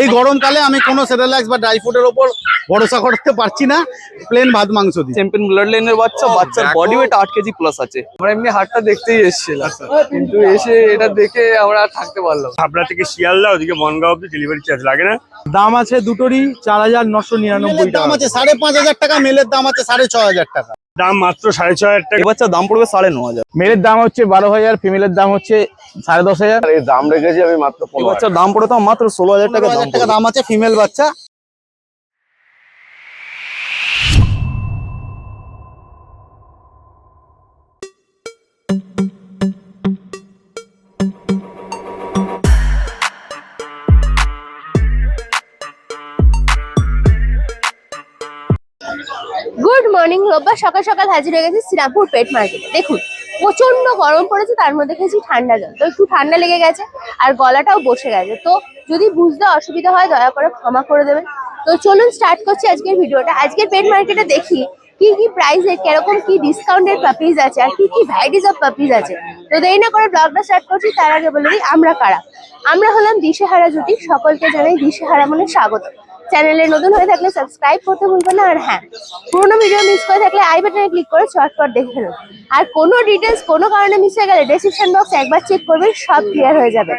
এই গরমকালে আমি কোনো সেরেলাক্স বা ড্রাই ফ্রুটের ওপর ভরসা করতে পারছি না। প্লেন ভাত মাংস দিই চ্যাম্পিয়ন ব্লাড লাইনের বাচ্চা বাচ্চার বডি ওয়েট আট কেজি প্লাস আছে। আমরা এমনি হাটটা দেখতেই এসেছিলাম। কিন্তু এসে এটা দেখে আমরা আর থাকতে পারলাম না। হাবড়া থেকে শিয়ালদা ওদিকে বনগাঁ অব্দি ডেলিভারি চার্জ লাগে না? দাম আছে দুটোরই চার হাজার নশো নিরানব্বই দাম আছে সাড়ে পাঁচ হাজার টাকা মেলের দাম আছে সাড়ে ছ হাজার টাকা। দাম মাত্র সাড়ে ছ হাজার টাকা। বাচ্চা বাচ্চার দাম পড়বে সাড়ে ন হাজার। মেলের দাম হচ্ছে বারো হাজার ফিমেলের দাম হচ্ছে সাড়ে দশ হাজার। এই বাচ্চার দাম পড়ে তো মাত্র ষোলো হাজার টাকা হাজার টাকা দাম আছে ফিমেল বাচ্চা। গুড মর্নিং রোববার সকাল সকাল হাজির হয়ে গেছে শ্রীরামপুর পেট মার্কেটে দেখুন প্রচণ্ড গরম পড়েছে, তার মধ্যে খেয়েছি ঠান্ডা জল। তো একটু ঠান্ডা লেগে গেছে আর গলাটাও বসে গেছে। তো যদি বুঝতে অসুবিধা হয়, দয়া করে ক্ষমা করে দেবেন। তো চলুন স্টার্ট করছি আজকের ভিডিওটা। আজকের পেট মার্কেটে দেখি কি কি প্রাইসে কীরকম কি ডিসকাউন্টেড পাপিজ আছে আর কি কি ভ্যারাইটিস অফ পাপিজ আছে। তো দেরি না করে ব্লগটা স্টার্ট করছি, তার আগে বলে আমরা কারা। আমরা হলাম দিশেহারা জুটি, সকলকে জানাই দিশেহারা মনে স্বাগত চ্যানেলে নতুন হয়ে থাকলে সাবস্ক্রাইব করতে ভুলবেন না। আর হ্যাঁ পুরোনো ভিডিও মিস করে থাকলে আই বাটনে ক্লিক করে চটপট দেখে ফেলুন আর কোনো ডিটেলস কোনো কারণে মিস হয়ে গেলে ডেসক্রিপশন বক্স একবার চেক করবেন সব ক্লিয়ার হয়ে যাবে।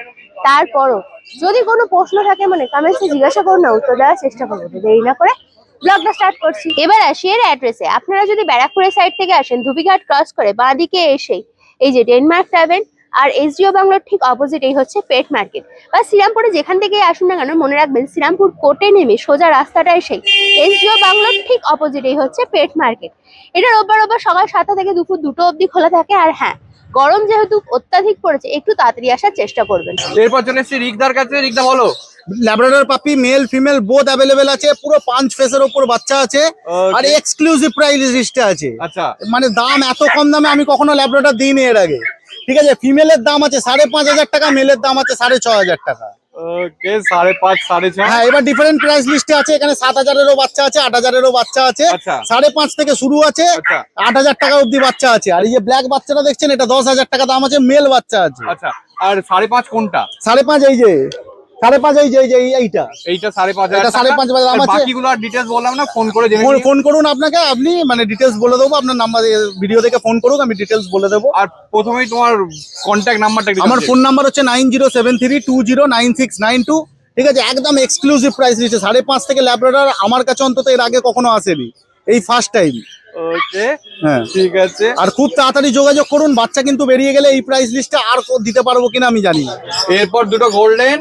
তারপরও যদি কোনো প্রশ্ন থাকে মানে কমেন্টসে জিজ্ঞাসা করুন না, উত্তর দেওয়ার চেষ্টা করব দেরি না করে ব্লগটা স্টার্ট করছি। এবার আসি এর অ্যাড্রেসে আপনারা যদি ব্যারাকপুরের সাইড থেকে আসেন, ধুবিঘাট ক্রস করে বাঁ দিকে এসেই, এই যে ডেনমার্ক ট্রাভেল আর এসডিও বাংলোর ঠিক অপোজিট এই হচ্ছে পেট মার্কেট বা শ্রীরামপুরে যেখান থেকে আসুন না কেন মনে রাখবেন শ্রীরামপুর কোর্টে নেমে সোজা রাস্তাটা এসে এসডিও বাংলোর ঠিক অপোজিট এই হচ্ছে পেট মার্কেট এটা রোববার রোববার সকাল সাতটা থেকে দুপুর দুটো অবধি খোলা থাকে আর হ্যাঁ গরম যেহেতু অত্যাধিক পড়েছে একটু তাড়াতাড়ি আসার চেষ্টা করবেন। এরপর চলে এসেছি রিকদার কাছে। রিকদা বলো। ল্যাব্রাডর পাপি মেল ফিমেল বোথ অ্যাভেলেবেল আছে। পুরো পাঁচ ফেসের ওপর বাচ্চা আছে। আর এক্সক্লুসিভ প্রাইস লিস্টে আছে। আচ্ছা। মানে দাম এত কম দামে আমি কখনো ল্যাব্রাডর দিইনি এর আগে। ঠিক আছে ফিমেলের দাম আছে সাড়ে পাঁচ হাজার টাকা মেলের দাম আছে সাড়ে ছ হাজার টাকা। ওকে সাড়ে পাঁচ সাড়ে ছয়? হ্যাঁ এবার ডিফারেন্ট প্রাইস লিস্টে আছে এখানে সাত হাজারেরও বাচ্চা আছে আট হাজারেরও বাচ্চা আছে। আচ্ছা। সাড়ে পাঁচ থেকে শুরু আছে আচ্ছা। আট হাজার টাকা অব্দি বাচ্চা আছে। আর এই যে ব্ল্যাক বাচ্চাটা দেখছেন এটা দশ হাজার টাকা দাম আছে মেল বাচ্চা আছে। আচ্ছা আর সাড়ে পাঁচ কোনটা? সাড়ে পাঁচ এই যে। সাড়ে পাঁচ এই যে এই যে এই- এইটা। এইটা সাড়ে পাঁচ সাড়ে পাঁচ হাজার দাম বাকিগুলো আর ডিটেলস বললাম না ফোন করে জেনে ফোন করুন আপনাকে আপনি মানে ডিটেলস বলে দেবো আপনার নাম্বার ভিডিও দেখে ফোন করুন আমি ডিটেলস বলে দেবো। আর প্রথমেই তোমার কন্ট্যাক্ট নাম্বারটা আমার ফোন নাম্বার হচ্ছে nine zero seven three two zero nine six nine two ঠিক আছে একদম এক্সক্লুসিভ প্রাইস দিচ্ছে। সাড়ে পাঁচ থেকে ল্যাবরেটর আমার কাছে অন্তত এর আগে কখনো আসেনি। এই ফার্স্ট টাইম ওকে হ্যাঁ। ঠিক আছে। আর খুব তাড়াতাড়ি যোগাযোগ করুন বাচ্চা কিন্তু বেরিয়ে গেলে এই প্রাইস লিস্টে আর দিতে পারব কিনা আমি জানি এরপর দুটো গোল্ডেন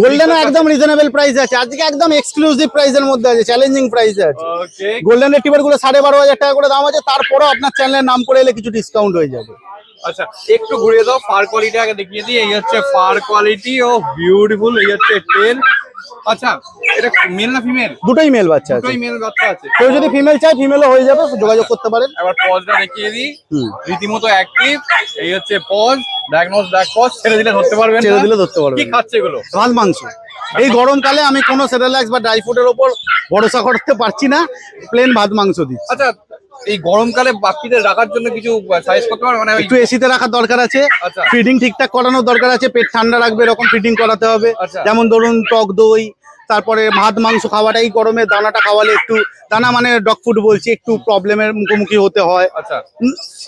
গোল্ডেনও একদম রিজনেবল প্রাইস আছে। আজকে একদম এক্সক্লুসিভ প্রাইসের মধ্যে আছে চ্যালেঞ্জিং প্রাইস আছে। গোল্ডেনের গোল্ডেন রেটিভারগুলো সাড়ে বারো হাজার টাকা করে দাম আছে তারপরেও আপনার চ্যানেলের নাম করে এলে কিছু ডিসকাউন্ট হয়ে যাবে। আচ্ছা একটু ঘুরিয়ে দাও ফার কোয়ালিটি আগে দেখিয়ে দিই। এই হচ্ছে ফার কোয়ালিটি ও বিউটিফুল এই হচ্ছে টেল আচ্ছা এটা মেল না ফিমেল দুটোই মেল বাচ্চা আছে। দুটোই মেল বাচ্চা আছে। কেউ যদি ফিমেল চায় ফিমেলও হয়ে যাবে যোগাযোগ করতে পারেন। এবার পজটা দেখিয়ে দিই। রীতিমতো অ্যাক্টিভ এই হচ্ছে পজ ডায়াগনোস ডাক পজ ছেড়ে দিলে ধরতে পারবেন ছেড়ে দিলে ধরতে পারবেন কি খাচ্ছে এগুলো? ভাত মাংস। এই গরমকালে আমি কোনো সেরেলাক্স বা ড্রাই ফ্রুটের ওপর ভরসা করতে পারছি না। প্লেন ভাত মাংস দিচ্ছি। আচ্ছা এই গরমকালে বাকিদের রাখার জন্য কিছু সাজেস্ট করতে পারবেন মানে একটু এসিতে রাখার দরকার আছে। আচ্ছা। ফিডিং ঠিকঠাক করানোর দরকার আছে পেট ঠান্ডা রাখবে এরকম ফিডিং করাতে হবে। আচ্ছা। যেমন ধরুন টক দই তারপরে ভাত মাংস খাওয়াটা এই গরমে দানাটা খাওয়ালে একটু দানা মানে ডগ ফুড বলছি একটু প্রবলেমের মুখোমুখি হতে হয়। আচ্ছা।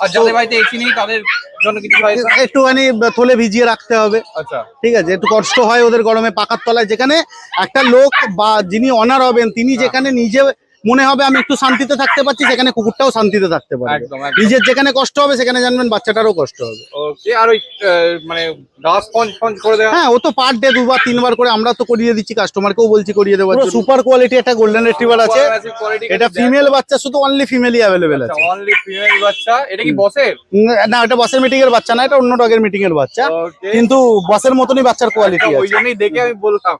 আর যাদের বাড়িতে এসি নেই তাদের জন্য কিছু একটুখানি থলে ভিজিয়ে রাখতে হবে। আচ্ছা। ঠিক আছে একটু কষ্ট হয় ওদের গরমে পাকার তলায়। যেখানে একটা লোক বা যিনি অনার হবেন তিনি হ্যাঁ। যেখানে নিজে মনে হবে আমি একটু শান্তিতে থাকতে পারছি সেখানে কুকুরটাও শান্তিতে থাকতে পারবে। নিজের যেখানে কষ্ট হবে সেখানে জানবেন বাচ্চাটারও কষ্ট হবে। আর ওই মানে করে দেওয়া? হ্যাঁ ও তো পার ডে দুবার তিনবার করে আমরা তো করিয়ে দিচ্ছি কাস্টমারকেও বলছি করিয়ে দেবো সুপার কোয়ালিটি একটা গোল্ডেন রিট্রিভার আছে। এটা ফিমেল বাচ্চা শুধু অনলি ফিমেলই অ্যাভেলেবেল আছে। অনলি ফিমেল বাচ্চা। এটা কি বসের না এটা বসের মিটিং এর বাচ্চা না এটা অন্য ডগের মিটিং এর বাচ্চা কিন্তু বসের মতনই বাচ্চার কোয়ালিটি ওই জন্যই দেখে আমি বললাম।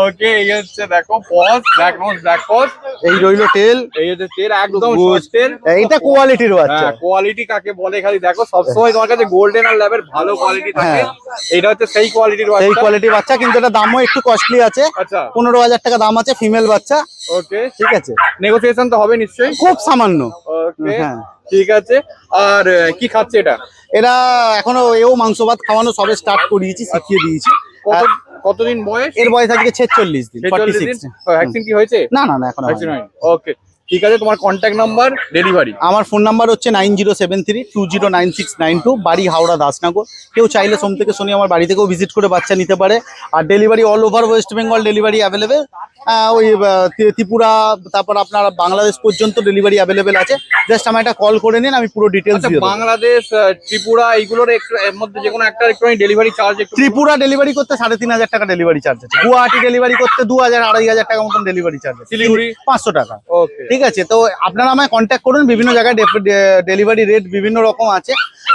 ওকে এই হচ্ছে দেখো paws black nose black paws এই রইল টেল এই হচ্ছে তেল একদম Good. সস্তের এইটা কোয়ালিটির বাচ্চা। হ্যাঁ কোয়ালিটি কাকে বলে খালি দেখো সবসময় তোমার কাছে গোল্ডেন আর ল্যাবের ভালো কোয়ালিটি থাকে। হ্যাঁ। এটা হচ্ছে সেই কোয়ালিটির এই বাচ্চা কোয়ালিটির বাচ্চা কিন্তু এটা দামও একটু কস্টলি আছে। আচ্ছা। পনেরো হাজার টাকা দাম আছে ফিমেল বাচ্চা। ওকে ঠিক আছে। নেগোসিয়েশন তো হবে নিশ্চয়ই। খুব সামান্য। ওকে হ্যাঁ। ঠিক আছে। আর কি খাচ্ছে এটা? এরা এখনও এও মাংস ভাত খাওয়ানো সবে স্টার্ট করিয়েছি শিখিয়ে দিয়েছি। কতদিন বয়স? এর বয়স আজকে ছেচল্লিশ দিন 46 ভ্যাকসিন কি হয়েছে? না না না এখন ভ্যাকসিন হয়নি। ওকে ঠিক আছে তোমার কন্ট্যাক্ট নাম্বার ডেলিভারি আমার ফোন নাম্বার হচ্ছে nine zero seven three two zero nine six nine two বাড়ি হাওড়া দাসনগর। কেউ চাইলে সোম থেকে শনি আমার বাড়ি থেকেও ভিজিট করে বাচ্চা নিতে পারে। আর delivery all over West Bengal delivery available ওই ত্রিপুরা তারপর আপনার বাংলাদেশ পর্যন্ত ডেলিভারি অ্যাভেলেবেল আছে। জাস্ট আমার একটা কল করে নিন আমি পুরো ডিটেলস আচ্ছা দিয়ে দেবো। বাংলাদেশ ত্রিপুরা এইগুলোর এর মধ্যে যে কোনো একটা একটু ডেলিভারি চার্জ ত্রিপুরা ডেলিভারি করতে সাড়ে তিন হাজার টাকা ডেলিভারি চার্জ আছে। গুয়াহাটি ডেলিভারি করতে দু হাজার আড়াই হাজার টাকা মতন ডেলিভারি চার্জ আছে। শিলিগুড়ি? পাঁচশো টাকা। ওকে ঠিক আছে তো আপনারা আমায় কন্ট্যাক্ট করুন বিভিন্ন জায়গায় ডেলিভারি রেট বিভিন্ন রকম আছে।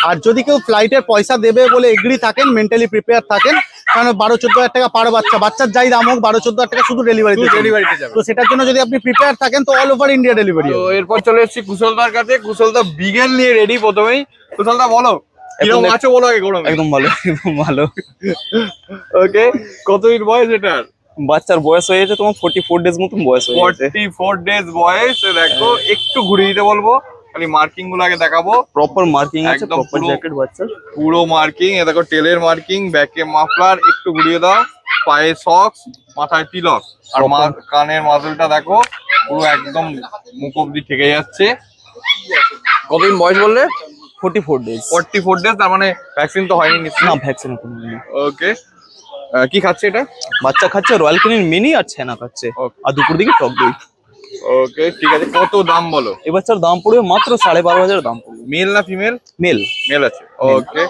আর যদি কেউ ফ্লাইটের পয়সা দেবে বলে এগ্রি থাকেন মেন্টালি প্রিপেয়ার থাকেন কারণ বারো চোদ্দ হাজার টাকা পার বাচ্চা। বাচ্চার যাই দাম হোক বারো চোদ্দ হাজার টাকা শুধু ডেলিভারি ডেলিভারিতে যাবে। তো সেটার জন্য যদি আপনি প্রিপেয়ার থাকেন তো অল ওভার ইন্ডিয়া ডেলিভারি এরপর চলে এসেছি কুশলদার কাছে। কুশলদা বিগেল নিয়ে রেডি প্রথমেই। কুশলদা বলো কীরকম একদম- আছো বলো আগে গরমে। একদম ভালো একদম ভালো। ওকে কতদিন বয়স এটার? বাচ্চার বয়স হয়ে গেছে তোমার ফোর্টি ফোর ডেজ মতন বয়স হয়ে গেছে। ফর্টি ফোর ডেজ বয়স দেখো একটু ঘুরিয়ে দিতে বলব। খালি মার্কিংগুলো আগে দেখাবো। প্রপার মার্কিং আছে প্রপার জ্যাকেট বাচ্চার পুরো মার্কিং এ দেখো টেলের মার্কিং ব্যাকে মাফলার একটু ঘুরিয়ে দাও। পায়ে সক্স মাথায় তিলক আর কানের মাদলটা দেখো পুরো একদম মুখ অব্দি থেকে যাচ্ছে। কতদিন বয়স বললে? Forty four days forty four days তার মানে ভ্যাকসিন তো হয়নি না ভ্যাকসিন। ওকে কি খাচ্ছে এটা? বাচ্চা খাচ্ছে রয়্যাল ক্যানিন মিনি আর ছানা খাচ্ছে. আর দুপুর দিকে টক দই। ওকে ঠিক আছে। কত দাম বলো? এবার স্যার দাম পড়বে মাত্র সাড়ে বারো হাজার দাম পড়বে। মেল না ফিমেল? মেল। মেল আছে। ওকে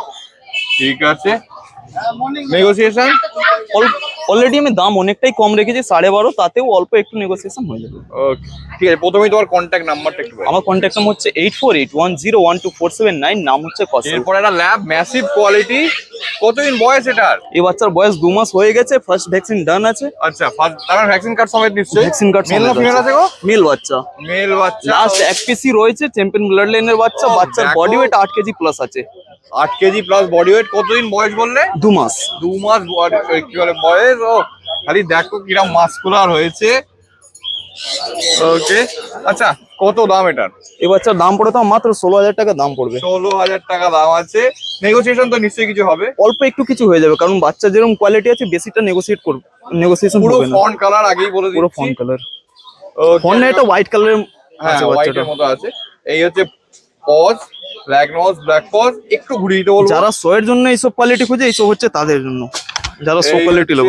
ঠিক আছে। নেগোসিয়েশন অলরেডি আমি দাম অনেকটাই কম রেখেছি সাড়ে বারো তাতেও অল্প একটু নেগোসিয়েশন হয়ে যাবে। ঠিক আছে প্রথমেই তোমার কন্ট্যাক্ট নাম্বারটা একটু আমার কন্ট্যাক্ট নাম্বার হচ্ছে eight four eight one zero one two four seven nine নাম হচ্ছে কসল এরপর একটা ল্যাব ম্যাসিভ কোয়ালিটি কতদিন বয়স এটার? এই বাচ্চার বয়স দু মাস হয়ে গেছে ফার্স্ট ভ্যাকসিন ডান আছে। আচ্ছা ফার্স্ট তার ভ্যাকসিন কার্ড সমেত নিশ্চয়ই? ভ্যাকসিন কার্ড মেল না ফিমেল আছে। গো? মেল বাচ্চা। মেল বাচ্চা। লাস্ট এক পিসি রয়েছে চ্যাম্পিয়ন ব্লাড লাইনের বাচ্চা বাচ্চার বডি ওয়েট আট কেজি প্লাস আছে। আট কেজি প্লাস বডি ওয়েট কতদিন বয়স বললে? দু মাস। দু মাস কি বলে বয়স? ও খালি দেখো কিরম মাস্কুলার হয়েছে ওকে আচ্ছা কত দাম এটার? বাচ্চার দাম পড়ে তো মাত্র ষোলো হাজার টাকা দাম পড়বে। ষোলো হাজার টাকা দাম আছে। নেগোসিয়েশন তো নিশ্চয়ই কিছু হবে। অল্প একটু কিছু হয়ে যাবে কারণ বাচ্চা যেরকম কোয়ালিটি আছে বেশিটা নেগোসিয়েট করবে নেগোসিয়েশন পুরো করবে না। কালার আগেই বলে পুরো ফোন কালার ফোন এটা হোয়াইট কালারের হ্যাঁ আছে বাচ্চাটা। মতো আছে। এই হচ্ছে paws black nose black paws একটু ঘুরিয়ে দিতে বলব। যারা শো এর জন্য এইসব কোয়ালিটি খুঁজে এইসব হচ্ছে তাদের জন্য। যারা শো কোয়ালিটি লোক।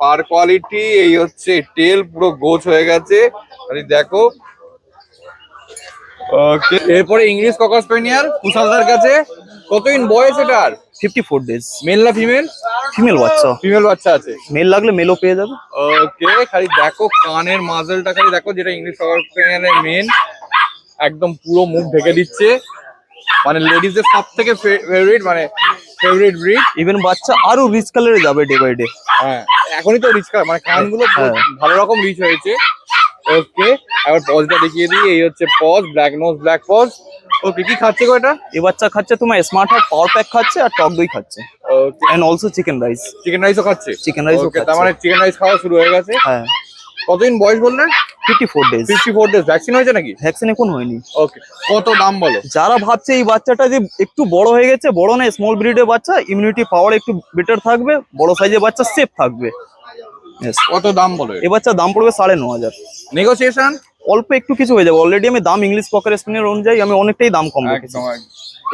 পার কোয়ালিটি এই হচ্ছে টেল পুরো গোছ হয়ে গেছে। খালি দেখো। ওকে এরপরে ইংলিশ ককার স্পেনিয়ার কুশালদার কাছে। কতদিন বয়স এটার? ফিফটি ফোর ডেজ মেল না ফিমেল ফিমেল বাচ্চা। ফিমেল বাচ্চা আছে। মেল লাগলে মেলও পেয়ে যাবে। ওকে খালি দেখো কানের মাজলটা খালি দেখো যেটা ইংলিশ ককার স্পেনিয়ারের মেন একদম পুরো মুখ ঢেকে দিচ্ছে। মানে লেডিজদের সব থেকে ফেভারিট মানে ফেভারিট ব্রিড ইভেন বাচ্চা আরও রিচ কালারে যাবে ডে বাই ডে হ্যাঁ এখনই তো রিচ মানে কানগুলো হ্যাঁ। ভালো রকম রিচ হয়েছে। ওকে এবার পজটা দেখিয়ে দিই এই হচ্ছে paws black nose black paws okay কি খাচ্ছে গো এটা? এই বাচ্চা খাচ্ছে তোমার স্মার্ট হার্ট পাওয়ার প্যাক খাচ্ছে আর টক দই খাচ্ছে। Okay and also chicken rice chicken রাইসও খাচ্ছে? চিকেন রাইসও ওকে তার মানে চিকেন রাইস খাওয়া শুরু হয়ে গেছে। হ্যাঁ। কতদিন বয়স বললেন fifty four days fifty four days vaccine হয়েছে নাকি? ভ্যাকসিন এখন হয়নি। ওকে কত দাম বলো? যারা ভাবছে এই বাচ্চাটা যে একটু বড় হয়ে গেছে বড় না স্মল ব্রিডের বাচ্চা ইমিউনিটি পাওয়ার একটু বেটার থাকবে বড় সাইজের বাচ্চা সেফ থাকবে. কত দাম বলো এই বাচ্চার দাম পড়বে সাড়ে ন হাজার। নেগোসিয়েশন অল্প একটু কিছু হয়ে যাবে। অলরেডি আমি দাম ইংলিশ পকার স্পিনের অনুযায়ী আমি অনেকটাই দাম কম রেখেছি।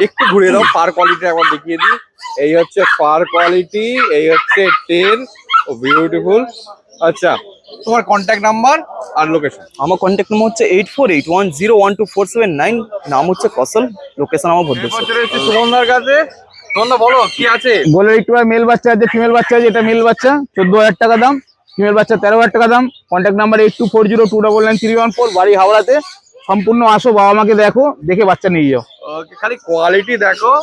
একটু ঘুরিয়ে দাও পার কোয়ালিটি একবার দেখিয়ে দিই। এই হচ্ছে পার কোয়ালিটি এই হচ্ছে টেন ও বিউটিফুল আচ্ছা তোমার কন্ট্যাক্ট নাম্বার আর লোকেশন আমার কন্ট্যাক্ট নাম্বার হচ্ছে eight four eight one zero one two four seven nine নাম হচ্ছে কসল লোকেশন আমার সুমনদার কাছে। বলো কি আছে? বলে একটু মেল বাচ্চা আছে ফিমেল বাচ্চা আছে এটা মেল বাচ্চা চোদ্দ হাজার টাকা দাম। ফিমেল বাচ্চা তেরো হাজার টাকা দাম। Contact number eight two four zero two double nine three one four বাড়ি হাওড়াতে। সম্পূর্ণ আসো বাবা মাকে দেখো দেখে বাচ্চা নিয়ে যাও। ওকে খালি কোয়ালিটি দেখো।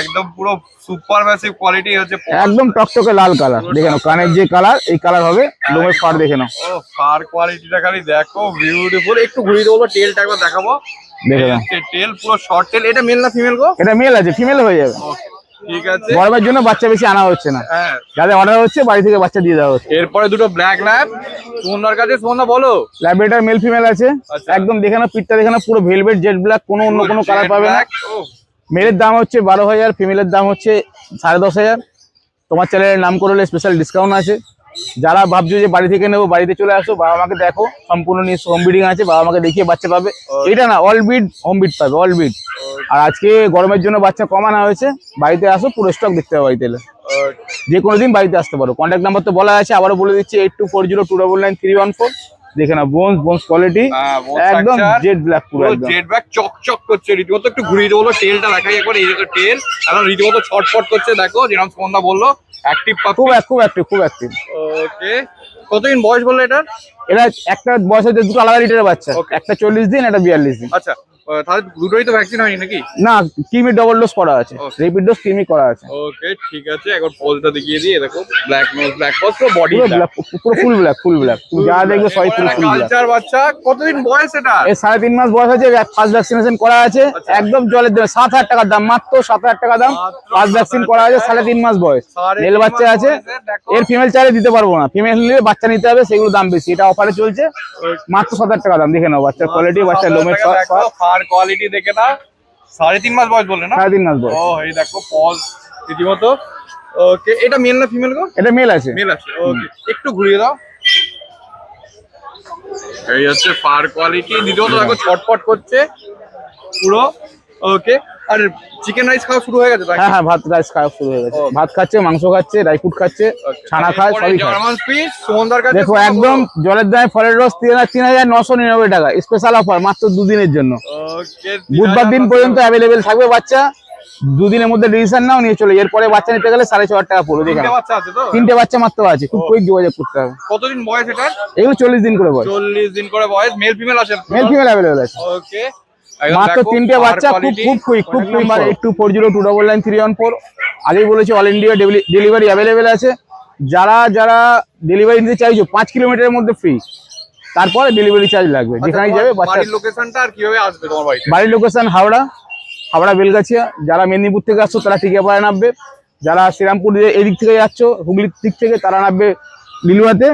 একদম পুরো সুপার ম্যাসিভ কোয়ালিটি হচ্ছে একদম টকটকে লাল কালার দেখে নাও কানের যে কালার এই কালার হবে। লোমের ফার দেখে নাও। ও ফার কোয়ালিটিটা খালি দেখো বিউটিফুল একটু ঘুরিয়ে দেবো টেলটা একবার দেখাবো। দেখে নাও। টেল পুরো শর্ট টেল এটা মেল না ফিমেল গো? এটা মেল আছে ফিমেল হয়ে যাবে। ঠিক আছে। গরমের জন্য বাচ্চা বেশি আনা হচ্ছে না। হ্যাঁ। যাদের অর্ডার হচ্ছে বাড়ি থেকে বাচ্চা দিয়ে দেওয়া হচ্ছে। এরপরে দুটো ব্ল্যাক ল্যাব সুমনদার কাছে বলো। ল্যাবরেটার মেল ফিমেল আছে। আচ্ছা। একদম দেখে নাও পিঠটা দেখে নাও পুরো ভেলভেট জেড ব্ল্যাক কোনো অন্য কোনো কালার পাবে না। মেলের দাম হচ্ছে বারো হাজার ফিমেলের দাম হচ্ছে সাড়ে দশ হাজার। তোমার চ্যানেলের নাম করলে স্পেশাল ডিসকাউন্ট আছে। যারা ভাবছ যে বাড়ি থেকে নেব বাড়িতে চলে আসো বাবা মাকে দেখো সম্পূর্ণ নিয়ে হোম বিডিং আছে বাবা মাকে দেখিয়ে বাচ্চা পাবে। এটা না অল বিড হোম বিড পাবে অল বিড আর আজকে গরমের জন্য বাচ্চা কমানো হয়েছে বাড়িতে আসো পুরো স্টক দেখতে হবে বাড়িতে এলে। যে কোনো দিন বাড়িতে আসতে পারো। কন্ট্যাক্ট নাম্বার তো বলা আছে আবারও বলে দিচ্ছি eight two four zero two double nine three one four দেখে না বোনস বোনস কোয়ালিটি একদম জেড ব্ল্যাক পুরো একদম। জেড ব্ল্যাক চকচক করছে রীতিমতো একটু ঘুরিয়ে দেবো টেলটা দেখাই একবার এই যে টেল এখন রীতিমতো ছটফট করছে দেখো যেরকম সুমন্দা বলল অ্যাক্টিভ খুব খুব অ্যাক্টিভ খুব অ্যাক্টিভ ওকে কতদিন বয়স বলল এটার? এটা একটা বয়স হচ্ছে দুটো আলাদা লিটারের বাচ্চা. একটা চল্লিশ দিন একটা বিয়াল্লিশ দিন। আচ্ছা তাহলে দুটোই তো ভ্যাকসিন হয়নি নাকি? না কিমি ডবল ডোজ করা আছে. রিপিট ডোজ কিমি করা আছে। ওকে ঠিক আছে। পোলটা দেখিয়ে দিই দেখো ব্ল্যাক নোজ ব্ল্যাক পুরো বডি পুরো ফুল ব্ল্যাক ফুল ব্ল্যাক যা দেখবে সবাই পুরো ফুল ব্ল্যাক কালচার বাচ্চা কতদিন বয়স এটা? এর সাড়ে তিন মাস বয়স আছে ফার্স্ট ভ্যাকসিনেশন করা আছে। আচ্ছা। একদম জলের দাম সাত হাজার টাকার দাম মাত্র সাত হাজার টাকা দাম। ফার্স্ট ভ্যাকসিন করা আছে সাড়ে তিন মাস বয়স। মেল বাচ্চা আছে। এর ফিমেল চাইলে দিতে পারব না। ফিমেল নিলে বাচ্চা নিতে হবে সেগুলো দাম বেশি। এটা অফারে চলছে। মাত্র সাত হাজার টাকা দাম দেখে নাও বাচ্চার কোয়ালিটি বাচ্চার লোমের ফার কোয়ালিটি দেখে না সাড়ে তিন মাস বয়স বললে না? সাড়ে তিন মাস বয়স। ও এই দেখো পজ রীতিমতো। ওকে এটা মেল না ফিমেল গো? এটা মেল আছে। মেল আছে ওকে একটু ঘুরিয়ে দাও। এই হচ্ছে ফার কোয়ালিটি দ্বিতীয়ত দেখো ছটপট করছে পুরো ওকে। আর চিকেন রাইস খাওয়া শুরু হয়ে গেছে হ্যাঁ হ্যাঁ ভাত রাইস খাওয়া শুরু হয়ে গেছে। ভাত খাচ্ছে মাংস খাচ্ছে ড্রাই ফ্রুট খাচ্ছে ছানা খায় সবই খায়। দেখো একদম জলের দামে ফলের রস তিন হাজার নশো নিরানব্বই টাকা। স্পেশাল অফার মাত্র দুদিনের জন্য। বুধবার দিন পর্যন্ত অ্যাভেলেবেল থাকবে বাচ্চা। দুদিনের মধ্যে ডিসিশন নাও নিয়ে চলে। এরপরে বাচ্চা নিতে গেলে সাড়ে ছ হাজার টাকা পড়বে দেখে তিনটে বাচ্চা মাত্র আছে। খুব কুইক যোগাযোগ করতে হবে। কতদিন বয়স এটার? এগুলো চল্লিশ দিন করে বয়স। চল্লিশ দিন করে বয়স। মেল ফিমেল আছে মেল ফিমেল অ্যাভেলেবেল আছে। ওকে মাত্র তিনটে বাচ্চা খুব খুব কুইক খুব নাম্বার। মানে two four zero two double nine three one four আগেই বলেছি অল ইন্ডিয়া ডেলিভারি অ্যাভেলেবেল আছে। যারা যারা ডেলিভারি নিতে চাইছো পাঁচ কিলোমিটারের মধ্যে ফ্রি তারপরে ডেলিভারি চার্জ লাগবে। যেখানে যাবে বাড়ির লোকেশনটা আর কীভাবে আসবে তোমার বাড়িতে? বাড়ির লোকেশন হাওড়া হাওড়া বেলগাছিয়া। যারা মেদিনীপুর থেকে আসছো তারা টিকিয়াপাড়া নামবে। যারা শ্রীরামপুর এদিক থেকে যাচ্ছ হুগলির দিক থেকে তারা নামবে লিলুয়াতে।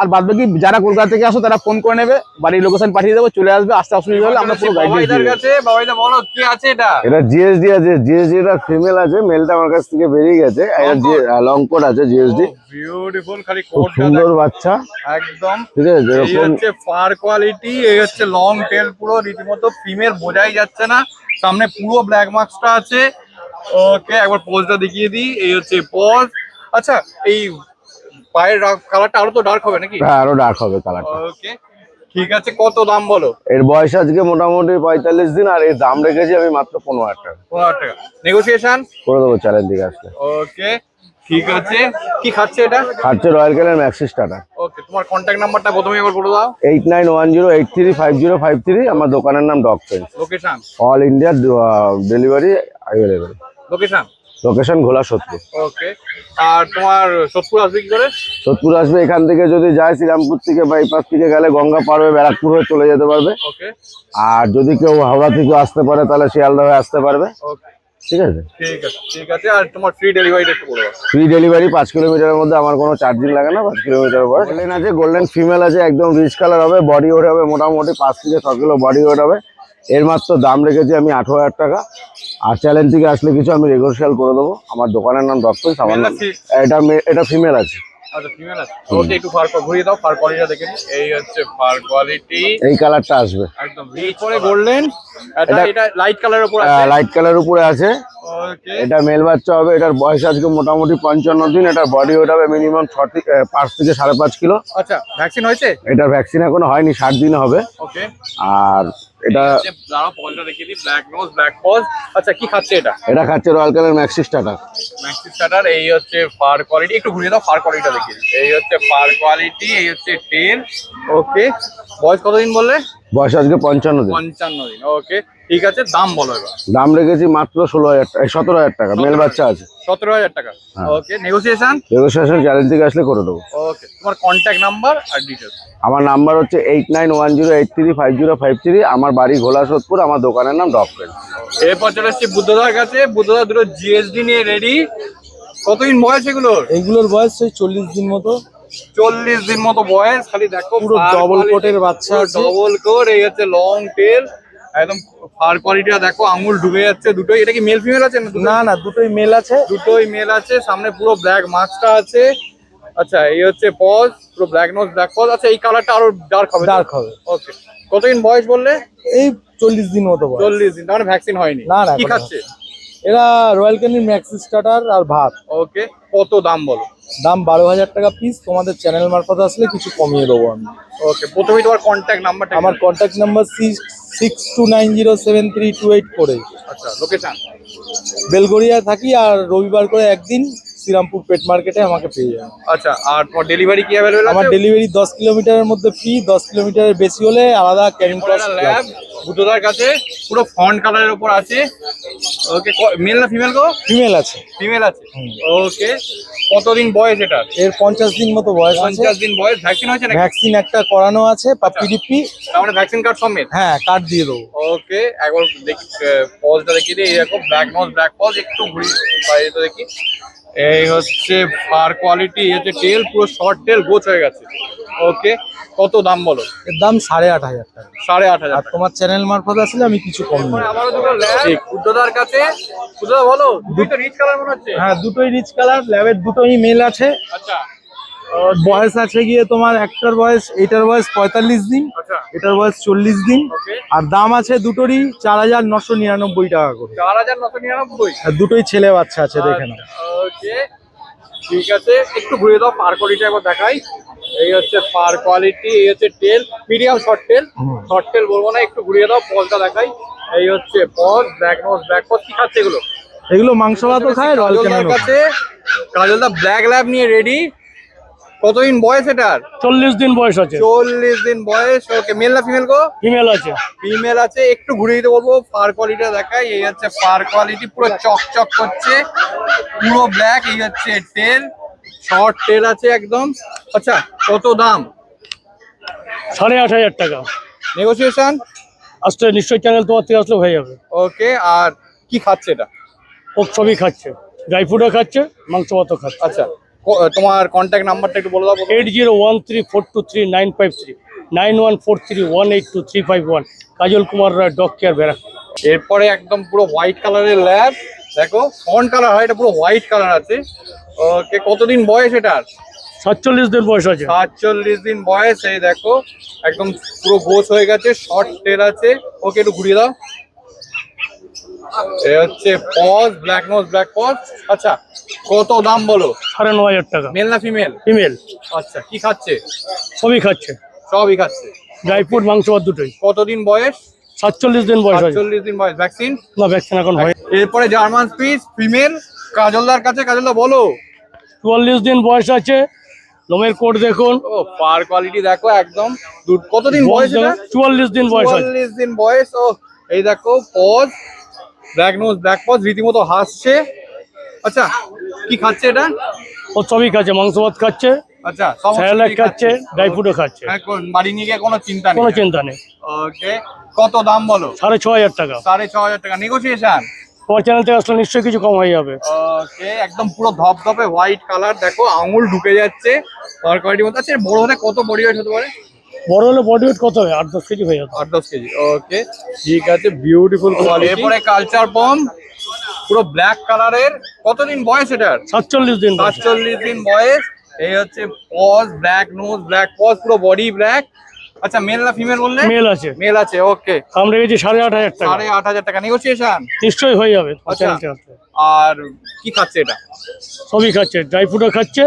আর বাদ বাকি যারা কলকাতা থেকে আসো তারা ফোন করে নেবে বাড়ির লোকেশন পাঠিয়ে দেবো চলে আসবে আসতে অসুবিধা হলে আমরা পুরো গাইড বাবাইদার কাছে বাবাইদা বলো কি আছে এটা? এটা জিএসডি আছে জিএসডি টা ফিমেল আছে মেলটা আমার কাছ থেকে বেরিয়ে গেছে। লং কোট আছে জিএসডি বিউটিফুল খালি খুব সুন্দর বাচ্চা। একদম। ঠিক আছে যেরকম হচ্ছে ফার কোয়ালিটি এই হচ্ছে লং টেল পুরো রীতিমতো ফিমেল বোঝাই যাচ্ছে না। সামনে পুরো ব্ল্যাক মার্কসটা আছে। ওকে একবার পোজটা দেখিয়ে দিই। এই হচ্ছে পোজ আচ্ছা এই পায়ের কালারটা আরও তো ডার্ক হবে নাকি? হ্যাঁ আরও ডার্ক হবে কালারটা ওকে ঠিক আছে কত দাম বলো? এর বয়স আজকে মোটামুটি পঁয়তাল্লিশ দিন আর এর দাম রেখেছি আমি মাত্র পনেরো হাজার টাকা। পনেরো হাজার টাকা। নেগোসিয়েশন করে দেবো চ্যালেঞ্জ দিকে আসলে। ওকে ঠিক আছে। কি খাচ্ছে এটা? খাচ্ছে রয়্যাল ক্যালের ম্যাক্সিস টাটা ওকে তোমার কন্ট্যাক্ট নাম্বারটা প্রথমে একবার বলে দাও। Eight nine one zero eight three five zero five three আমার দোকানের নাম dog friends location all India delivery available location location Ghola সত্তর ওকে আর তোমার সোদপুর আসবে কি করে? সত্তর আসবে এখান থেকে যদি যায় শ্রীরামপুর থেকে বাইপাস থেকে গেলে গঙ্গা পার হয়ে ব্যারাকপুর হয়ে চলে যেতে পারবে। ওকে আর যদি কেউ হাওড়া থেকে আসতে পারে তাহলে শিয়ালদা হয়ে আসতে পারবে। ওকে ঠিক আছে? ঠিক আছে ঠিক আছে। আর তোমার ফ্রি ডেলিভারিটা একটু বলে ফ্রি ডেলিভারি পাঁচ কিলোমিটারের মধ্যে আমার কোনো চার্জিং লাগে না পাঁচ কিলোমিটার পর। গোল্ডেন আছে গোল্ডেন ফিমেল আছে একদম রিচ কালার হবে বডি ওয়েট হবে মোটামুটি পাঁচ থেকে ছ কিলো বডি ওয়েট হবে। এর মাত্র দাম রেখেছি আমি আঠারো হাজার টাকা। আর চ্যালেঞ্জ থেকে আসলে কিছু আমি নেগোসিয়াল করে দেবো। আমার দোকানের নাম ডক্টর আমার নাম এটা এটা ফিমেল আছে। আচ্ছা এই কালারটা আসবে। এটা এটা- এটা লাইট কালার উপরে আছে? এটা মেল বাচ্চা হবে এটার বয়স আজকে মোটামুটি পঞ্চান্ন দিন। এটার বডি ওয়েট হবে মিনিমাম ছ থেকে পাঁচ থেকে সাড়ে পাঁচ কিলো। আচ্ছা ভ্যাকসিন হয়েছে? এটার ভ্যাকসিন এখনও হয়নি ষাট দিনে হবে। আর এটা পলটা দেখিয়ে দিই ব্ল্যাক নোজ ব্ল্যাক পজ আচ্ছা কি খাচ্ছে এটা? এটা খাচ্ছে রয়্যাল কালার ম্যাক্সিস টাটা ম্যাক্সি স্টার্টার এই হচ্ছে ফার কোয়ালিটি একটু ঘুরিয়ে দাও ফার কোয়ালিটিটা দেখিয়ে এই হচ্ছে ফার কোয়ালিটি এই হচ্ছে টেন ওকে বয়স কতদিন বললে? বয়স আজকে পঞ্চান্ন দিন। পঞ্চান্ন দিন ওকে ঠিক আছে দাম বলো এবার। দাম রেখেছি মাত্র ষোলো হাজার টাকা সতেরো হাজার টাকা মেল বাচ্চা আছে। সতেরো হাজার টাকা। ওকে নেগোসিয়েশন নেগোসিয়েশন চ্যালেঞ্জ থেকে আসলে করে দেবো। ওকে তোমার কন্ট্যাক্ট নাম্বার আর ডিটেলস আমার নাম্বার হচ্ছে eight nine one zero eight three five zero five three আমার বাড়ি ঘোলা সোদপুর আমার দোকানের নাম ফ্রেন্ড এরপর চলে এসছি বুদ্ধদার কাছে বুদ্ধদা দুটো জিএসডি নিয়ে রেডি কতদিন বয়স এগুলোর? এইগুলোর বয়স ওই চল্লিশ দিন মতো। চল্লিশ দিন মতো বয়স খালি দেখো পুরো ডবল এর বাচ্চা ডবল কোট এই হচ্ছে লং টেল একদম ফার কোয়ালিটিটা দেখো আঙুল ডুবে যাচ্ছে দুটোই। এটা কি মেল ফিমেল আছে না না দুটোই মেল আছে। দুটোই মেল আছে সামনে পুরো ব্ল্যাক মাস্কটা আছে। আচ্ছা এই হচ্ছে পজ পুরো ব্ল্যাক নোজ ব্ল্যাক পজ আচ্ছা এই কালারটা আরও ডার্ক হবে ডার্ক হবে। ওকে কতদিন বয়স বললে? এই চল্লিশ দিন মতো বয়স। চল্লিশ দিন তার মানে ভ্যাকসিন হয়নি। না, না, কি খাচ্ছে? এরা রয়্যাল ক্যানির ম্যাক্সি স্টার্টার আর ভাত। ওকে কত দাম বলো? দাম বারো হাজার টাকা পিস তোমাদের চ্যানেল মারফত আসলে কিছু কমিয়ে দেবো আমি। ওকে প্রথমে তোমার কন্ট্যাক্ট নাম্বারটা আমার contact number six six two nine zero seven three two eight four eight আচ্ছা লোকেশন বেলগড়িয়ায় থাকি আর রবিবার করে একদিন শ্রীরামপুর পেট মার্কেটে আমাকে পেয়ে যাবে। আচ্ছা আর তোমার ডেলিভারি কি অ্যাভেলেবল আমার ডেলিভারি দশ কিলোমিটারের মধ্যে ফ্রি দশ কিলোমিটারের বেশি হলে আলাদা ক্যারিং কস্ট ল্যাব বুদ্ধদার কাছে পুরো ফন্ট কালারের উপর আছে। ওকে মেল না ফিমেল গো? ফিমেল আছে। ফিমেল আছে। ওকে কতদিন বয়স এটা? এর পঞ্চাশ দিন মতো বয়স আছে। পঞ্চাশ দিন বয়স। ভ্যাকসিন হয়েছে নাকি? ভ্যাকসিন একটা করানো আছে পিডিপি মানে ভ্যাকসিন কার্ড সমেত? হ্যাঁ কার্ড দিয়ে দেবো। ওকে একবার দেখি পজটা দেখিয়ে দিই। এরকম ব্ল্যাক নোজ ব্ল্যাক পজ একটু ঘুরি বাইরে দেখি। এই হচ্ছে ফার কোয়ালিটি এই হচ্ছে টেল পুরো শর্ট টেল গোছ হয়ে গেছে। ওকে কত দাম বলো? এর দাম সাড়ে আট হাজার টাকা। সাড়ে আট হাজার আর তোমার চ্যানেল মারফত আসলে আমি কিছু কম ল্যাব বুদ্ধদার কাছে। বলো দুটো রিচ কালার মনে হচ্ছে? হ্যাঁ দুটোই রিচ কালার ল্যাবের দুটোই মেল আছে। আচ্ছা। বয়স আছে গিয়ে তোমার একটার বয়স এটার বয়স পঁয়তাল্লিশ দিন আচ্ছা। এটার বয়স চল্লিশ দিন। আর দাম আছে দুটোরই চার হাজার নশো নিরানব্বই টাকা করে। চার হাজার নশো নিরানব্বই? আর দুটোই ছেলে বাচ্চা আছে দেখে নাও। ওকে ঠিক আছে একটু ঘুরে দাও পার কোয়ালিটি একবার দেখাই। এই হচ্ছে পার কোয়ালিটি এই হচ্ছে tail medium short tail short tail বলব না একটু ঘুরিয়ে দাও পলটা দেখাই। এই হচ্ছে paws black nose black paws কি খাচ্ছে এগুলো? এগুলো মাংস ভাতও খায় রয়্যাল কাছে কাজলদা ব্ল্যাক ল্যাব নিয়ে রেডি কতদিন বয়স এটার? চল্লিশ দিন বয়স আছে। চল্লিশ দিন বয়স ওকে মেল না ফিমেল গো? ফিমেল আছে। ফিমেল আছে একটু ঘুরিয়ে দিতে বলব ফার কোয়ালিটিটা দেখাই এই হচ্ছে ফার কোয়ালিটি পুরো চকচক করছে পুরো ব্ল্যাক এই হচ্ছে টেল শর্ট টেল আছে একদম। আচ্ছা কত দাম? সাড়ে আট হাজার টাকা। নেগোসিয়েশন আসলে নিশ্চয়ই চ্যানেল তোমার থেকে আসলে হয়ে যাবে। ওকে আর কি খাচ্ছে এটা? ও সবই খাচ্ছে। ড্রাই ফ্রুটও খাচ্ছে মাংস ভাতও খাচ্ছে। আচ্ছা। তোমার কন্ট্যাক্ট নাম্বারটা একটু বলে দাও eight zero one three four two three nine five three nine one four three one eight two three five one Kajal Kumar Ray dog care বেড়া। এরপরে একদম পুরো হোয়াইট কালারের ল্যাব দেখো ফন্ট কালার হয় এটা পুরো হোয়াইট কালার আছে। ওকে কতদিন বয়স এটার সাতচল্লিশ দিন বয়স আছে। সাতচল্লিশ দিন বয়স এই দেখো একদম পুরো গোছ হয়ে গেছে শর্ট টেল আছে। ওকে একটু ঘুরিয়ে দাও। এ হচ্ছে paws black nose black paws আচ্ছা কত দাম বলো? সাড়ে ন হাজার টাকা। মেল না ফিমেল ফিমেল আচ্ছা কি খাচ্ছে? সবই খাচ্ছে। সবই খাচ্ছে। ড্রাই ফ্রুট মাংস ভাত দুটোই। কতদিন বয়স? সাতচল্লিশ দিন বয়স সাতচল্লিশ দিন বয়স। ভ্যাকসিন না ভ্যাকসিন এখন হয়। এরপরে জার্মান পিস ফিমেল কাজলদার কাছে কাজলদা বলো। চুয়াল্লিশ দিন বয়স আছে। লোমের কোট দেখুন। ও পার কোয়ালিটি দেখো একদম। কতদিন বয়স চুয়াল্লিশ দিন বয়স চুয়াল্লিশ দিন বয়স। ও এই দেখো paws black nose black paws রীতিমতো হাসছে। আচ্ছা কি খাচ্ছে এটা? ও সবই খাচ্ছে মাংস ভাত খাচ্ছে আচ্ছা স্যালাড খাচ্ছে? ড্রাই ফ্রুটও খাচ্ছে। হ্যাঁ, বাড়ি নিয়ে গিয়ে কোনো চিন্তা নেই? কোনো চিন্তা নেই। ওকে কত দাম বলো? সাড়ে ছ হাজার টাকা। সাড়ে ছ হাজার টাকা নেগোসিয়েশন তোমার চ্যানেল থেকে আসলে নিশ্চয়ই কিছু কম হয়ে যাবে। ওকে একদম পুরো ধপধপে হোয়াইট কালার দেখো আঙুল ঢুকে যাচ্ছে। মধ্যে আচ্ছা বড় হলে কত বডি ওয়েট হতে পারে? বড় হলে বডি ওয়েট কত হবে আট দশ কেজি হয়ে যাবে। আট দশ কেজি ওকে ঠিক আছে বিউটিফুল কোয়ালিটি এরপরে কালচার বম পুরো ব্ল্যাক কালারের কতদিন বয়স এটার? সাতচল্লিশ দিন। সাতচল্লিশ দিন বয়স। এই হচ্ছে paws black nose black paws পুরো বডি ব্ল্যাক আচ্ছা মেল না ফিমেল বললে? মেল আছে। মেল আছে ওকে দাম রেখেছি সাড়ে আট হাজার টাকা। সাড়ে আট হাজার টাকা। নেগোসিয়েশন নিশ্চয়ই হয়ে যাবে আচ্ছা। চ্যানেল থেকে আসলে। আর কি খাচ্ছে এটা? সবই খাচ্ছে ড্রাই ফ্রুটও খাচ্ছে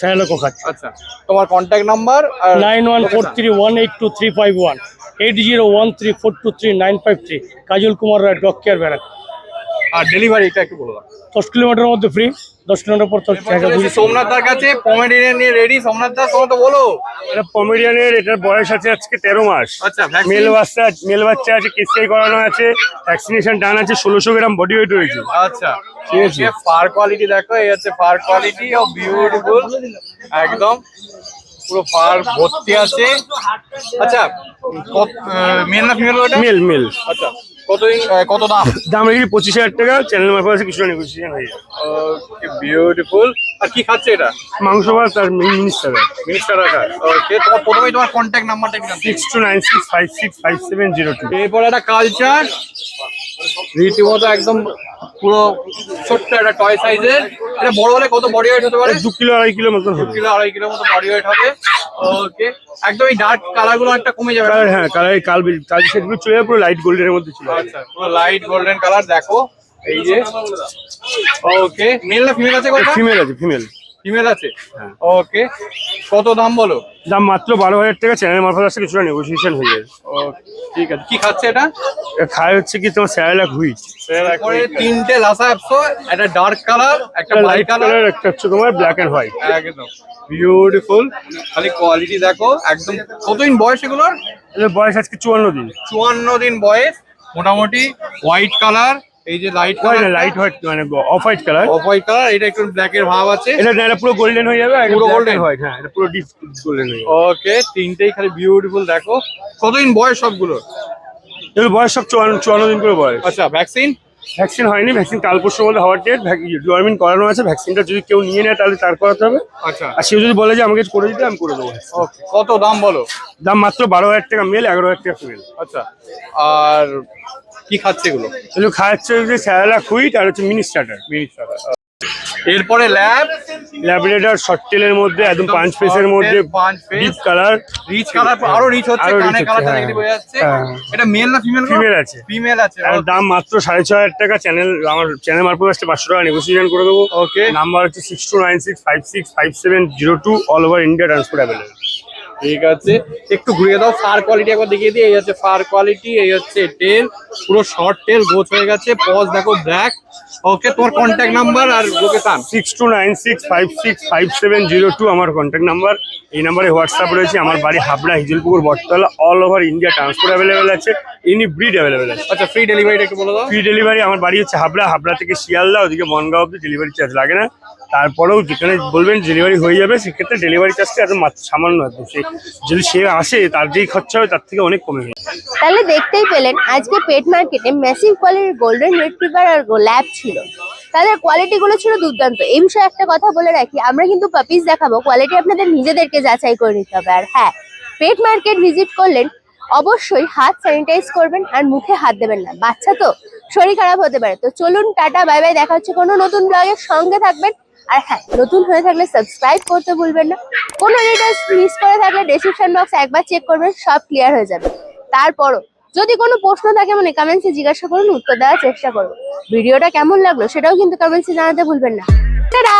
স্যালাকও খাচ্ছে। আচ্ছা। তোমার contact number nine one four three one eight two three five one eight zero one three four two three nine five three Kajal Kumar Ray dog care বেড়া আর ডেলিভারিটা একটু বলে দাও। দশ কিলোমিটারের মধ্যে ফ্রি দশ কিলোমিটার পর সোমনাথ দার কাছে পমেডিয়ান নিয়ে রেডি সোমনাথ দা তোমার তো বলো। এটা পমেডিয়ানের এটার বয়স আছে আজকে তেরো মাস। আচ্ছা মেল বাচ্চা মেল বাচ্চা আছে কেসিআই করানো আছে ভ্যাকসিনেশন ডান আছে ষোলোশো গ্রাম বডি ওয়েট হয়েছে আচ্ছা ঠিক আছে। ফার কোয়ালিটি দেখো এই হচ্ছে ফার কোয়ালিটি ও বিউটিফুল একদম পুরো ফার ভর্তি আছে। আচ্ছা মেল না ফিমেল ওটা? মেল মেল আচ্ছা কত কত দাম? দাম রেখেছি পঁচিশ হাজার টাকা চ্যানেল মারফত আছে কিছুটা নেগোসিয়েশন হয়ে যাবে। ওকে বিউটিফুল আর কি খাচ্ছে এটা? মাংস ভাত আর মিনিস্টার মিনিস্টার রাখা ওকে তোমার প্রথমেই তোমার কন্ট্যাক্ট নাম্বারটা একটু six two nine six five six five seven zero two এরপর একটা কালচার রীতিমতো একদম পুরো ছোট্ট একটা টয় সাইজের এটা বড় হলে কত বডি ওয়েট হতে পারে? দু কিলো আড়াই কিলো মতন দু কিলো আড়াই কিলো মতো বডি ওয়েট হবে। ওকে একদম এই ডার্ক কালারগুলো একটা কমে যাবে কালার হ্যাঁ কালার কাল কাল সেটগুলো চলে যাবে পুরো লাইট গোল্ডেনের মধ্যে চলে আচ্ছা পুরো লাইট গোল্ডেন কালার দেখো। এই যে। ওকে মেল না ফিমেল আছে কথা ফিমেল আছে ফিমেল ফিমেল আছে? ওকে কত দাম বলো? দাম মাত্র বারো হাজার টাকা চ্যানেল মারফত আসছে কিছুটা নেগোসিয়েশন হয়ে যাবে। ওকে ঠিক আছে। কি খাচ্ছে এটা? খায় হচ্ছে কি তোমার স্যারেলাক হুইট তিনটে লাসা অ্যাপসো একটা ডার্ক কালার একটা লাইট কালার একটা হচ্ছে তোমার ব্ল্যাক এন্ড হোয়াইট একদম। বিউটিফুল খালি কোয়ালিটি দেখো একদম। কতদিন বয়স এগুলোর? বয়স আজকে চুয়ান্ন দিন। চুয়ান্ন দিন বয়স। মোটামুটি হোয়াইট কালার এই যে লাইট কালার লাইট হোয়াইট মানে off white colour off white colour এটা একটু ব্ল্যাক এর ভাব আছে। এটা এটা পুরো গোল্ডেন হয়ে যাবে পুরো? গোল্ডেন হোয়াইট হ্যাঁ এটা পুরো ডিপ গোল্ডেন হয়ে ওকে তিনটেই খালি বিউটিফুল দেখো। কতদিন বয়স সবগুলো? এগুলো বয়স সব চুয়ান্ন দিন করে বয়স। আচ্ছা ভ্যাকসিন ভ্যাকসিন হয়নি ভ্যাকসিন কাল পরশুর মধ্যে হওয়ার ডেট ডিওয়ার্মিন করানো আছে ভ্যাকসিনটা যদি কেউ নিয়ে নেয় তাহলে তার করাতে হবে। আচ্ছা। আর সেও যদি বলে যে আমাকে করে দিতে আমি করে দেবো। কত দাম বলো? দাম মাত্র বারো হাজার টাকা মেল এগারো হাজার টাকা ফিমেল আচ্ছা আর কি খাচ্ছে এগুলো? এগুলো খাওয়াচ্ছে যে স্যারালা কুইট আর হচ্ছে মিনি স্টার্টার মিনি স্টার্টার। এরপরে ল্যাব? ল্যাবরেটর শর্ট টেলের মধ্যে একদম পাঁচ ফেসের মধ্যে। Deep colour. রিচ কালার আরও রিচ হচ্ছে কানে কালারটা হ্যাঁ। দেখতে বোঝা যাচ্ছে। হ্যাঁ। এটা মেল না ফিমেল ফিমেল আছে। ফিমেল আছে আর দাম মাত্র সাড়ে ছ হাজার টাকা চ্যানেল আমার চ্যানেল মারফত আসছে পাঁচশো টাকা নেগোসিয়েশন করে দেবো। ওকে নাম্বার হচ্ছে six two nine six five six five seven zero two all over India transport available ঠিক আছে। একটু ঘুরিয়ে দাও ফার কোয়ালিটি একবার দেখিয়ে দিই। এই হচ্ছে ফার কোয়ালিটি এই হচ্ছে টেল পুরো শর্ট টেল গোছ হয়ে গেছে। পজ দেখো ব্ল্যাক ওকে তোমার কন্ট্যাক্ট নাম্বার আর location six two nine six five six five seven zero two আমার কন্ট্যাক্ট নাম্বার এই নাম্বারে হোয়াটসঅ্যাপ রয়েছে। আমার বাড়ি Habra Hijalpukur Battala. All over India transport available আছে। এনি ব্রিড অ্যাভেলেবেল আছে। আচ্ছা ফ্রি ডেলিভারিটা একটু বলে দাও। ফ্রি ডেলিভারি আমার বাড়ি হচ্ছে হাবড়া। হাবড়া থেকে শিয়ালদা ওদিকে বনগাঁও অব্দি ডেলিভারি চার্জ লাগে না। তারপরেও যেখানে বলবেন ডেলিভারি হয়ে যাবে, সেক্ষেত্রে ডেলিভারি চার্জটা একদম সামান্য একদম সে যদি সে আসে, তার যেই খরচা হবে, তার থেকে অনেক কমে যাবে। তাহলে দেখতেই পেলেন, আজকে পেট মার্কেটে মেসিভ কোয়ালিটির গোল্ডেন রিট্রিভার আর ল্যাব ছিল। তাদের কোয়ালিটি গুলো ছিল দুর্দান্ত। এই বিষয়ে একটা কথা বলে রাখি, আমরা কিন্তু পাপিস দেখাবো কোয়ালিটি আপনাদের নিজেদেরকে যাচাই করে নিতে হবে। আর হ্যাঁ পেট মার্কেট ভিজিট করলেন, অবশ্যই হাত স্যানিটাইজ করবেন আর মুখে হাত দেবেন না। বাচ্চা তো শরীর খারাপ হতে পারে। তো চলুন, টাটা বাই বাই দেখা হচ্ছে কোনো নতুন ব্লগের সঙ্গে থাকবেন। আর হ্যাঁ নতুন হয়ে থাকলে সাবস্ক্রাইব করতে ভুলবেন না। কোনো ডিটেলস মিস করে থাকলে ডেসক্রিপশন বক্স একবার চেক করবেন, সব ক্লিয়ার হয়ে যাবে। তারপরও, যদি কোনো প্রশ্ন থাকে মানে কমেন্টসে জিজ্ঞাসা করুন, উত্তর দেওয়ার চেষ্টা করব। ভিডিওটা কেমন লাগল সেটাও কিন্তু কমেন্টসে জানাতে ভুলবেন না। টাটা!